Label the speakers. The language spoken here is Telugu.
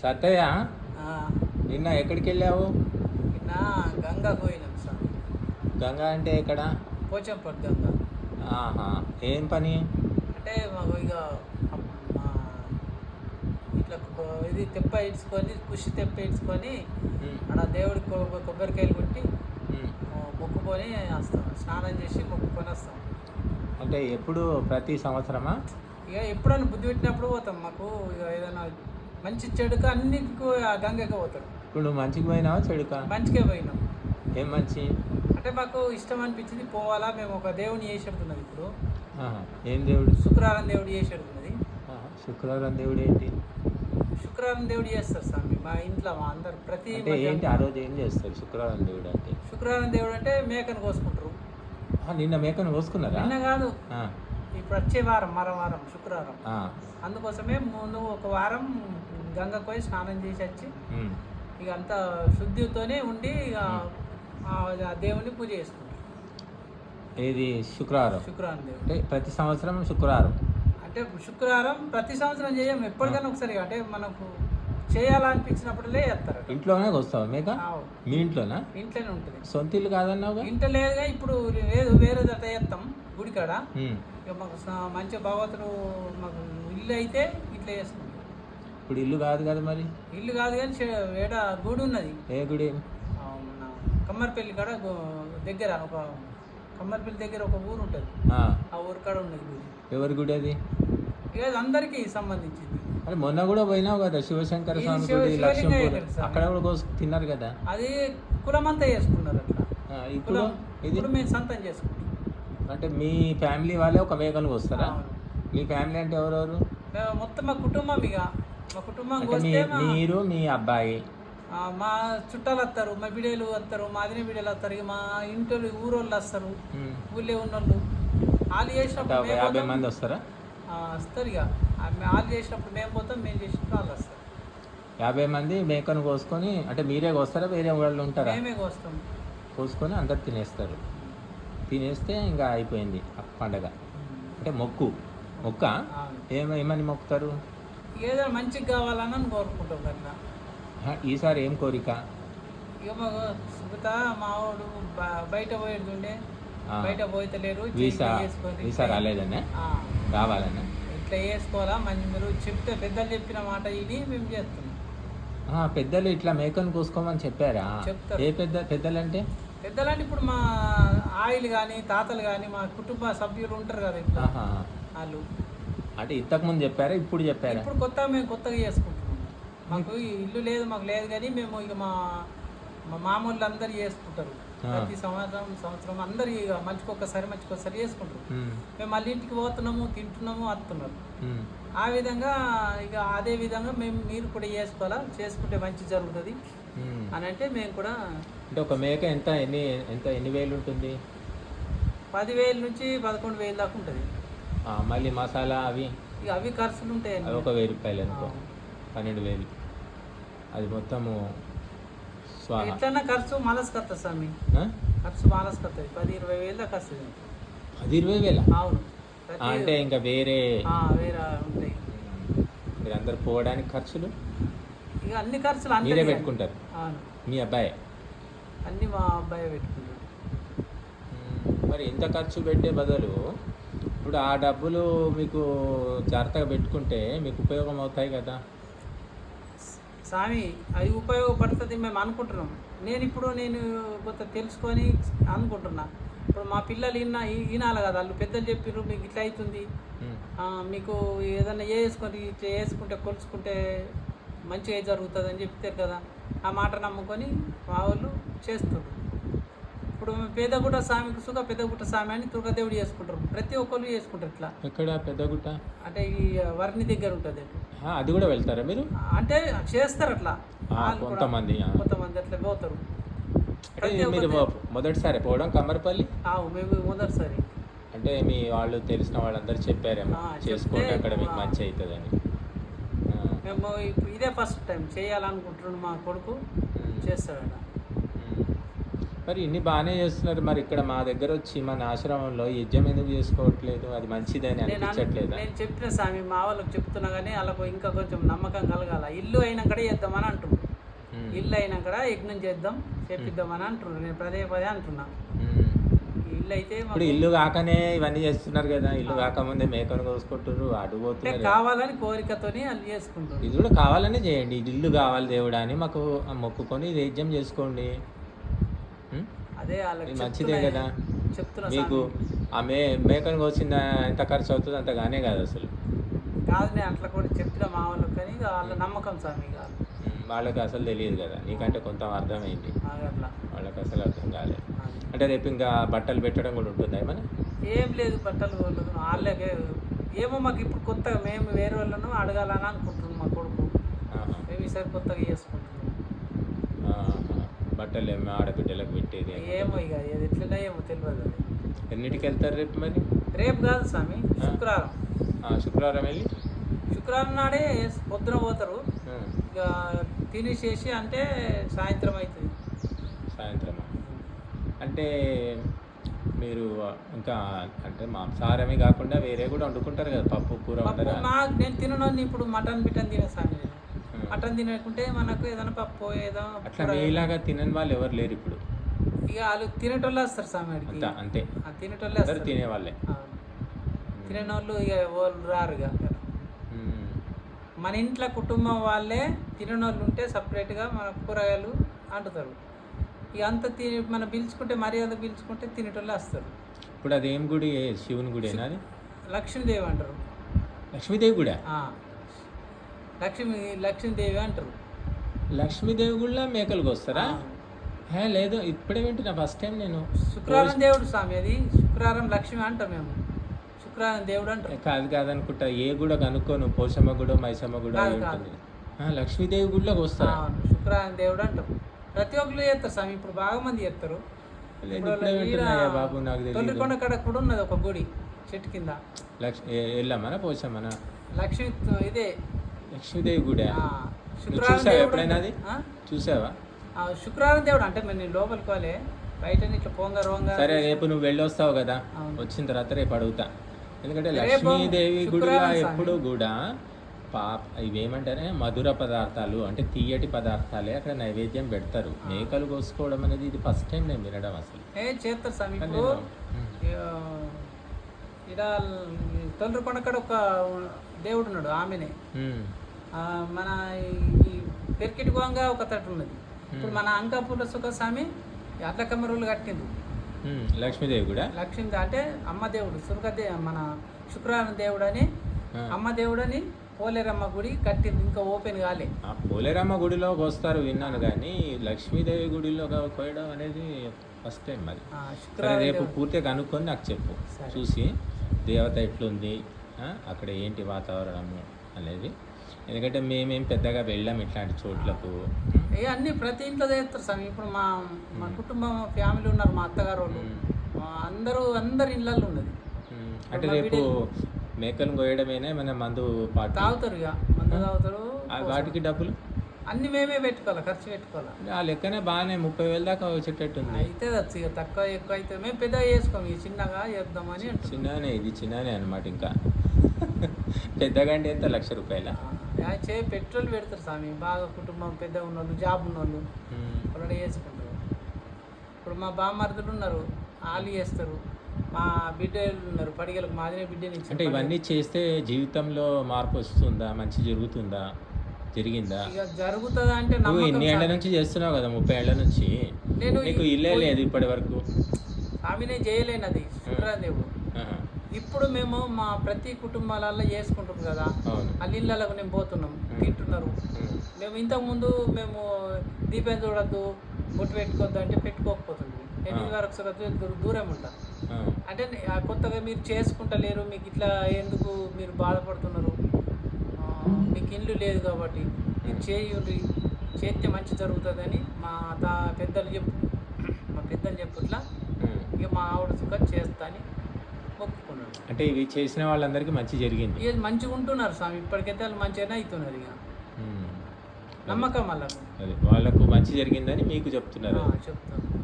Speaker 1: సత్తయ్య నిన్న ఎక్కడికి వెళ్ళావు?
Speaker 2: నిన్న గంగా పోయినాం సార్.
Speaker 1: గంగా అంటే ఎక్కడ?
Speaker 2: పోచంపట్ గంగా.
Speaker 1: ఆహా ఏం పని?
Speaker 2: అంటే మాకు ఇక ఇట్లా ఇది తెప్ప ఇడ్చుకొని కుషి తెప్ప ఇడ్చుకొని ఆడ దేవుడికి కొబ్బరికాయలు కొట్టి మొక్కుకొని వస్తాం. స్నానం చేసి మొక్కుకొని వస్తాం.
Speaker 1: అంటే ఎప్పుడు? ప్రతి సంవత్సరమా?
Speaker 2: ఇక ఎప్పుడైనా బుద్ధి పెట్టినప్పుడు పోతాం. మాకు ఇక ఏదైనా మంచి చెడుక అన్నిటికీ ఆ గంగకే పోతాం
Speaker 1: ఇప్పుడు నువ్వు మంచికి పోయినావా చెడుకా?
Speaker 2: మంచిగా పోయినాం.
Speaker 1: ఏం మంచి?
Speaker 2: అంటే మాకు ఇష్టం అనిపించింది పోవాలా మేము ఒక దేవుని చేసేడుతున్నది ఇప్పుడు.
Speaker 1: ఏం దేవుడు?
Speaker 2: శుక్రవారం దేవుడు చేసేడుతున్నది
Speaker 1: శుక్రవారం దేవుడు ఏంటి?
Speaker 2: శుక్రవారం దేవుడు చేస్తారు స్వామి మా ఇంట్లో మా అందరు ప్రతి
Speaker 1: ఏంటి ఆ రోజు ఏం చేస్తారు శుక్రవారం దేవుడు అంటే?
Speaker 2: శుక్రవారం దేవుడు అంటే మేకను కోసుకుంటారు.
Speaker 1: నిన్న మేకను కోసుకున్నారా?
Speaker 2: నిన్న కాదు. వచ్చే వారం మరో వారం శుక్రవారం అందుకోసమే ముందు ఒక వారం గంగకు పోయి స్నానం చేసి వచ్చి. ఇక అంత శుద్ధితోనే ఉండి దేవుని పూజ చేసుకుంటాం.
Speaker 1: ఏది? శుక్రవారం.
Speaker 2: శుక్రవారం
Speaker 1: అంటే ప్రతి సంవత్సరం శుక్రవారం.
Speaker 2: అంటే శుక్రవారం ప్రతి సంవత్సరం చేయం ఎప్పటికైనా ఒకసారి అంటే మనకు చేయాలనిపించినప్పుడులే చేస్తారు.
Speaker 1: ఇంట్లోనే వస్తావా మేక. మీ ఇంట్లోనా?
Speaker 2: ఇంట్లోనే ఉంటుంది.
Speaker 1: సొంత ఇల్లు కాదన్నావుగా?
Speaker 2: ఇంట లేదుగా ఇప్పుడు లేదు వేరే చేస్తాం. గుడికాడ. ఇక మాకు మంచిగా భగవతుడు మాకు ఇల్లు అయితే ఇట్లా చేసుకుంటాం
Speaker 1: ఇప్పుడు ఇల్లు కాదు కదా మరి?
Speaker 2: ఇల్లు కాదు కానీ ఏడ గుడి ఉన్నది.
Speaker 1: ఏ గుడి?
Speaker 2: కమ్మర్పల్లి కాడ దగ్గర ఒక కమ్మర్పల్లి దగ్గర ఒక ఊరు ఉంటుంది.
Speaker 1: ఆ,
Speaker 2: ఊరు కాడ ఉన్నది గుడి.
Speaker 1: ఎవరి గుడి అది?
Speaker 2: ఇక అది అందరికీ సంబంధించింది.
Speaker 1: అరే మొన్న కూడా పోయినావు కదా శివశంకర
Speaker 2: ఇది
Speaker 1: స్వామి గుడి లక్ష్మీపూర్? అక్కడ కూడా కోసు తిన్నారు కదా?
Speaker 2: అది కులమంతా చేసుకున్నారు అట్లా
Speaker 1: ఆ, ఇప్పుడు? ఇది?
Speaker 2: మేము సొంతం చేసుకుంటాం
Speaker 1: అంటే మీ ఫ్యామిలీ వాళ్ళే ఒక మేకను వస్తారా. మీ ఫ్యామిలీ అంటే ఎవరెవరు?
Speaker 2: మేము మొత్తం మా కుటుంబం ఇక మా కుటుంబం
Speaker 1: అంటే మీ
Speaker 2: వస్తే మా
Speaker 1: మీరు మీ అబ్బాయి.
Speaker 2: ఆ, మా చుట్టాలు వస్తారు మా బిడేలు వస్తారు మా అదిన బిడేలు వస్తారు ఇక మా ఇంటి ఊరోళ్ళు వస్తారు
Speaker 1: ఉమ్.
Speaker 2: ఊళ్ళో ఉన్నోళ్ళు. వాళ్ళు చేసినప్పుడు మేము
Speaker 1: యాభై
Speaker 2: పోతాం.
Speaker 1: మంది వస్తారా?
Speaker 2: ఆ, వస్తారు ఇక ఆ, మే- వాళ్ళు చేసినప్పుడు మేము పోతాం మేము చేసినప్పుడు వాళ్ళు వస్తారు.
Speaker 1: యాభై మంది మేకను కోసుకొని అంటే మీరే కోస్తారా వేరే వాళ్ళు ఉంటారా?
Speaker 2: మేమే కోస్తాం.
Speaker 1: కోసుకొని అందరు తినేస్తారు. తినేస్తే ఇంకా అయిపోయింది ఆ పండగ. అంటే మొక్కు. మొక్క? ఏమని మొక్కుతారు?
Speaker 2: ఏదో మంచిగా కావాలని కోరుకుంటాం
Speaker 1: ఆ, ఈసారి ఏం కోరిక?
Speaker 2: సుగత మా వాడు బ- బయట
Speaker 1: ఆ,
Speaker 2: బయట పోయితలేరు
Speaker 1: వీసా. వీసా రాలేదనే రావాలనే
Speaker 2: ఇట్లా చేసుకోవాలా? మంచి మీరు చెప్తే పెద్దలు చెప్పిన మాట ఇది మేము చేస్తున్నాం.
Speaker 1: పెద్దలు ఇట్లా మేకను కోసుకోమని చెప్పారా. ఏ పెద్ద పెద్దలు అంటే
Speaker 2: పెద్దలంటే ఇప్పుడు మా ఆయిల్ కానీ తాతలు కానీ మా కుటుంబ సభ్యులు ఉంటారు కదా ఇట్లా
Speaker 1: ఆహా.
Speaker 2: వాళ్ళు
Speaker 1: అంటే ఇంతకు ముందు చెప్పారా ఇప్పుడు చెప్పారా
Speaker 2: ఇప్పుడు కొత్తగా మేము కొత్తగా చేసుకుంటున్నాం మాకు ఈ ఇల్లు లేదు మాకు లేదు కానీ మేము ఇక మా మా మామూలు అందరు చేసుకుంటారు
Speaker 1: ఆ.
Speaker 2: ప్రతి సంవత్సరం సంవత్సరం అందరు ఇక మంచికి ఒక్కసారి మంచికి ఒకసారి చేసుకుంటారు
Speaker 1: ఉమ్,
Speaker 2: మేము మళ్ళీ ఇంటికి పోతున్నాము తింటున్నాము వస్తున్నారు
Speaker 1: ఉమ్.
Speaker 2: ఆ విధంగా ఇక అదే విధంగా మేము మీరు కూడా చేసుకోవాలా చేసుకుంటే మంచి జరుగుతుంది. అని అంటే మేము కూడా
Speaker 1: అంటే ఒక మేక ఎంత ఎన్ని ఎంత ఎన్ని వేలు ఉంటుంది?
Speaker 2: పదివేల నుంచి పదకొండు వేలు దాకా ఉంటుంది.
Speaker 1: మళ్ళీ మసాలా అవి?
Speaker 2: ఇక అవి ఖర్చులు ఉంటాయండి.
Speaker 1: అవి ఒక వెయ్యి రూపాయలు అనుకో. పన్నెండు వేలు. అది మొత్తము స్వాహ.
Speaker 2: ఎట్లన్నా ఖర్చు మాలస్ కత్తది స్వామి.
Speaker 1: ఆ?
Speaker 2: ఖర్చు మాలస్ కత్తది పది ఇరవై వేలు దాకా వస్తుంది
Speaker 1: అది ఇరవై వేల?
Speaker 2: అవును. ప్రతి
Speaker 1: అంటే ఇంకా వేరే
Speaker 2: ఆ, వేరే ఉంటాయి.
Speaker 1: మీరు అందరు పోవడానికి ఖర్చులు?
Speaker 2: ఇక అన్ని ఖర్చులు అన్నీ
Speaker 1: మీరే పెట్టుకుంటారు. మీ అబ్బాయి?
Speaker 2: అన్ని మా అబ్బాయి పెట్టుకుంటాడు
Speaker 1: మరి ఇంత ఖర్చు పెట్టే బదులు ఇప్పుడు ఆ డబ్బులు మీకు జాగ్రత్తగా పెట్టుకుంటే మీకు ఉపయోగం అవుతాయి కదా.
Speaker 2: స్వామి అది ఉపయోగపడుతుంది మేము అనుకుంటున్నాం. నేను ఇప్పుడు నేను కొంత తెలుసుకొని అనుకుంటున్నా. ఇప్పుడు మా పిల్లలు విన్న వినాలి కదా వాళ్ళు పెద్దలు చెప్పిర్రు మీకు ఇట్లా అవుతుంది. మీకు ఏదన్నా చేసుకొని ఇట్లా వేసుకుంటే కొలుచుకుంటే మంచిగా జరుగుతుంది అని చెప్తారు కదా. ఆ మాట నమ్ముకొని మా వాళ్ళు చేస్తారు ఇప్పుడు పేదగుట్ట స్వామికి సుఖ పెద్దగుట్ట స్వామి అని దుర్గాదేవుడు చేసుకుంటారు. ప్రతి ఒక్కరు చేసుకుంటారు ఇట్లా.
Speaker 1: ఎక్కడ పెద్దగుట్ట
Speaker 2: అంటే ఈ వర్ణి దగ్గర ఉంటుంది
Speaker 1: అది కూడా వెళ్తారా మీరు?
Speaker 2: అంటే చేస్తారు అట్లా.
Speaker 1: కొంతమంది.
Speaker 2: కొంతమంది అట్లా పోతారు.
Speaker 1: మీరు మొదటిసారి పోవడం కమ్మరపల్లి?
Speaker 2: ఆవు మేము మొదటిసారి.
Speaker 1: అంటే మీ వాళ్ళు తెలిసిన వాళ్ళందరూ చెప్పారేమో. చేసుకోండి అక్కడ మీకు. మంచి అవుతుందని. ఆ,
Speaker 2: మేము ఇదే ఫస్ట్ టైం చేయాలనుకుంటున్నాడు మా కొడుకు. చేస్తాడట.
Speaker 1: మరి ఇన్ని బాగానే చేస్తున్నారు. మరి ఇక్కడ మా దగ్గర వచ్చి మన ఆశ్రమంలో యజ్ఞం ఎందుకు చేసుకోవట్లేదు? అది మంచిదని అనిపించట్లేదా?
Speaker 2: నేను చెప్పిన స్వామి మా వాళ్ళకి చెప్తున్నా కానీ వాళ్ళకు ఇంకా కొంచెం నమ్మకం కలగాల. ఇల్లు అయినాక చేద్దామని అంటున్నారు. ఇల్లు అయినాక యజ్ఞం చేద్దాం చేపిద్దామని అంటున్నారు. నేను పదే పదే అంటున్నా. ఇల్లు అయితే మాకు-
Speaker 1: ఇప్పుడు ఇల్లు కాకనే ఇవన్నీ చేస్తున్నారు కదా ఇల్లు కాకముందే మేకను కోసుకుంటారు
Speaker 2: అంటే
Speaker 1: అడుగుతున్నారు
Speaker 2: కావాలని కోరికతోని వాళ్ళు చేసుకుంటారు
Speaker 1: ఇది కూడా కావాలనే చేయండి. ఇది ఇల్లు కావాలి దేవుడా అని మాకు మొక్కుకొని ఇది యజ్ఞం చేసుకోండి?
Speaker 2: అదే
Speaker 1: మంచిదే
Speaker 2: చెప్తున్నా-
Speaker 1: కదా.
Speaker 2: చెప్తున్నా
Speaker 1: మీకు. ఆ మే మేకను కోసిన ఎంత ఖర్చు అవుతుంది అంత కానే కాదు అసలు.
Speaker 2: కాదు నేను అట్లా కూడా చెప్పిన మా వాళ్ళకి కానీ వాళ్ళ నమ్మకం స్వామి ఇక
Speaker 1: ఉం, వాళ్ళకి అసలు తెలియదు కదా. నీకంటే కొంత అర్థమైంది వాళ్ళకి అసలు అర్థం కాలేదు. అంటే రేపు ఇంకా బట్టలు పెట్టడం కూడా ఉంటుంది ఏమన్నా?
Speaker 2: ఏం లేదు బట్టలు వాళ్ళు వాళ్ళకే ఏమో మాకు ఇప్పుడు కొత్తగా మేము వేరే వాళ్ళను అడగాలని అనుకుంటున్నాం మా కొడుకు. మేము ఈసారి కొత్తగా చేసుకుంటున్నాం.
Speaker 1: బట్టలు ఏమో ఆడబిడ్డలకు పెట్టేది
Speaker 2: ఏమో. ఇక ఏది ఎట్లనే ఏమో తెలియదు
Speaker 1: ఎన్నిటికి వెళ్తారు రేపు మరి?
Speaker 2: రేపు కాదు స్వామి శుక్రవారం.
Speaker 1: శుక్రవారం వెళ్ళి?
Speaker 2: శుక్రవారం నాడే పొద్దున పోతారు. ఇక తినేసేసి అంటే సాయంత్రం అవుతుంది.
Speaker 1: సాయంత్రం. అంటే మీరు ఇంకా అంటే మాంసాహారమే కాకుండా వేరే కూడా వండుకుంటారు కదా పప్పు కూర
Speaker 2: మా నేను తినను ఇప్పుడు మటన్ బిటన్ తినే. మటన్ తినకుంటే మనకు ఏదైనా పప్పు ఏదో
Speaker 1: అట్లా మీలాగా తినని వాళ్ళు ఎవరు లేరు ఇప్పుడు.
Speaker 2: ఇక వాళ్ళు తినేటోళ్ళు వస్తారు స్వామి ఆడికి.
Speaker 1: అంత
Speaker 2: తినేటోళ్ళే వస్తారు.
Speaker 1: తినేవాళ్ళే.
Speaker 2: ఆ. తిననోళ్ళు ఇక వాళ్ళు రారు ఇక. మన ఇంట్లో కుటుంబం వాళ్ళే తిననోళ్ళు ఉంటే సపరేట్గా మన కూరగాయలు అంటుతారు. ఇక అంత తిని మనం పిలుచుకుంటే మర్యాద పిలుచుకుంటే తినేటోళ్ళే వస్తారు.
Speaker 1: ఇప్పుడు అది ఏం గుడి? శివుని గుడేనా అది?
Speaker 2: లక్ష్మీదేవి అంటారు.
Speaker 1: లక్ష్మీదేవి గుడా?
Speaker 2: ఆ. లక్ష్మీ లక్ష్మీదేవి అంటారు.
Speaker 1: లక్ష్మీదేవి గుడిలో మేకలకు వస్తారా. హే లేదు ఇప్పుడే వింటున్నా ఫస్ట్ టైం నేను.
Speaker 2: శుక్రవారం దేవుడు స్వామి అది శుక్రవారం లక్ష్మి అంటాం మేము. శుక్రవారం దేవుడు అంటాం
Speaker 1: కాదు కాదనుకుంటా. ఏ గుడ కనుక్కోను పోషమ్మ గుడ మైసమ్మ ఆ, లక్ష్మీదేవి గుడిలోకి వస్తారా
Speaker 2: ఆ, శుక్రవారం దేవుడు అంటాం ప్రతి ఒక్కరు చేస్తారు స్వామి. ఇప్పుడు బాగా మంది చేస్తారు.
Speaker 1: బాబు? నాకు
Speaker 2: తొలికొండ కాడ కూడా ఉన్నది ఒక గుడి చెట్టు కింద.
Speaker 1: లక్ష్మి వెళ్ళామనా పోషమ్మనా?
Speaker 2: లక్ష్మి ఇదే.
Speaker 1: లక్ష్మీదేవి గుడి? చూసావా ఎప్పుడైనా. అది? చూసావా?
Speaker 2: ఆ, శుక్రవారం దేవుడు అంటే మరి నేను లోపలికి పోలే బయట ఇట్లా పోంగ రోంగ
Speaker 1: సరే రేపు నువ్వు వెళ్ళొస్తావు కదా. వచ్చిన తర్వాత రేపు అడుగుతా. ఎందుకంటే లక్ష్మీదేవి గుడిలో. ఎప్పుడు కూడా పాప ఇవేమంటారే మధుర పదార్థాలు అంటే తీయటి పదార్థాలే అక్కడ నైవేద్యం పెడతారు. మేకలు కోసుకోవడం అనేది ఇది ఫస్ట్ టైం నేను వినడం అసలు.
Speaker 2: ఏ చేస్తారు స్వామి.
Speaker 1: కానీ
Speaker 2: ఇప్పుడు కాడ ఒక దేవుడు ఉన్నాడు ఆమెనే. మన ఈ- పెరికిటి గోంగ ఒక తట్టు ఉన్నది. ఇప్పుడు మన అంకాపూర్ల సుఖ స్వామి అట్ల కమ్మరులు కట్టిండ్రు.
Speaker 1: ఉమ్, లక్ష్మీదేవి కూడా
Speaker 2: లక్ష్మీ అంటే అమ్మ దేవుడు సురగదే మన శుక్రవారం దేవుడు అని
Speaker 1: ఆ.
Speaker 2: అమ్మ దేవుడు అని పోలేరమ్మ గుడి కట్టింది ఇంకా ఓపెన్ కాలే
Speaker 1: ఆ పోలేరమ్మ గుడిలోకి వస్తారు విన్నాను కానీ లక్ష్మీదేవి గుడిలో కోయడం అనేది ఫస్ట్ టైం సరే
Speaker 2: శుక్రవారం
Speaker 1: రేపు. పూర్తిగా కనుక్కొని నాకు చెప్పు. చూసి దేవత ఎట్లుంది అక్కడ ఏంటి వాతావరణము అనేది ఎందుకంటే మేమేం పెద్దగా వెళ్ళాం ఇట్లాంటి చోట్లకు.
Speaker 2: ఏ అన్ని ప్రతి ఇంట్లో చేస్తారు స్వామి ఇప్పుడు మా మా కుటుంబం ఫ్యామిలీ ఉన్నారు మా అత్తగారు వాళ్ళు అందరూ అందరి ఇళ్ళల్లో ఉన్నది
Speaker 1: అంటే రేపు మేకలు కోయడమేనా? ఏమైనా మందు పాటు
Speaker 2: తాగుతారు ఇక. మందు తాగుతారు
Speaker 1: వాటికి డబ్బులు?
Speaker 2: అన్ని మేమే పెట్టుకోవాలి ఖర్చు పెట్టుకోవాలి.
Speaker 1: ఆ లెక్కనే బాగానే ముప్పై వేల దాకా వచ్చేటట్టుంది.
Speaker 2: అయితే ఇక తక్కువ ఎక్కువ అయితే మేము పెద్దగా చేసుకోము ఇక చిన్నగా చేద్దామని
Speaker 1: చిన్ననే ఇది చిన్ననే అనమాట ఇంకా. పెద్దగా అంటే ఎంత? లక్ష రూపాయల?
Speaker 2: చే పెట్రోల్ పెడతారు స్వామి. బాగా కుటుంబం పెద్దగా ఉన్నోళ్ళు జాబ్ ఉన్నోళ్ళు. వాళ్ళు చేసుకుంటారు ఇప్పుడు మా బామ్మర్దులు ఉన్నారు వాళ్ళు చేస్తారు. మా బిడ్డలు ఉన్నారు పడిగలకు బిడ్డని ఇచ్చారు.
Speaker 1: అంటే ఇవన్నీ చేస్తే జీవితంలో మార్పు వస్తుందా? మంచి జరుగుతుందా? జరిగిందా?
Speaker 2: ఇక జరుగుతుందా అంటే
Speaker 1: నువ్వు ఇన్ని ఏళ్ళ
Speaker 2: స్వామి.
Speaker 1: నుంచి చేస్తున్నావు కదా? ముప్పై ఏళ్ళ నుంచి?
Speaker 2: నేను
Speaker 1: నీకు ఇల్లే లేదు ఇప్పటి వరకు.
Speaker 2: స్వామినే చేయలేనది. శుక్రదేవుడు
Speaker 1: ఆహా,
Speaker 2: ఇప్పుడు మేము మా ప్రతి కుటుంబాలలో చేసుకుంటాం కదా. ఇళ్ళకు నేను పోతున్నాం. తింటున్నారు. మేము ఇంతకుముందు మేము దీపం చూడద్దు బొట్టు పెట్టుకోవద్దు అంటే పెట్టుకోకపోతుంది ఎనిమిది వరకు సరే దూ- దూరం ఉంటా. అంటే కొత్తగా మీరు చేసుకుంటలేరు మీకు ఇట్లా ఎందుకు మీరు బాధపడుతున్నారు? మీకు ఇల్లు లేదు కాబట్టి మీరు చేయండి చేస్తే మంచి జరుగుతుందని మా తా పెద్దలు చెప్పు మా పెద్దలు చెప్పుట్లా. ఇక మా ఆవిడ సుఖం చేస్తా అని మొక్కుకున్నాడు
Speaker 1: అంటే ఇవి చేసిన వాళ్ళందరికీ మంచి జరిగింది.
Speaker 2: ఇక మంచిగా ఉంటున్నారు స్వామి. ఇప్పటికైతే వాళ్ళు మంచిగానే అవుతున్నారు ఇక. నమ్మకం వాళ్ళకు.
Speaker 1: అదే. వాళ్ళకు మంచి జరిగిందని మీకు చెప్తున్నారు.
Speaker 2: చెప్తాను